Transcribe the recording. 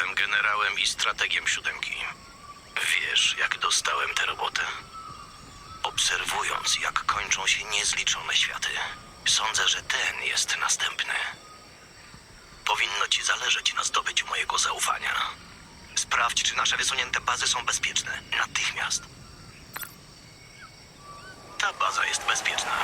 Jestem generałem i strategiem siódemki. Wiesz, jak dostałem tę robotę? Obserwując, jak kończą się niezliczone światy, sądzę, że ten jest następny. Powinno ci zależeć na zdobyciu mojego zaufania. Sprawdź, czy nasze wysunięte bazy są bezpieczne. Natychmiast. Ta baza jest bezpieczna.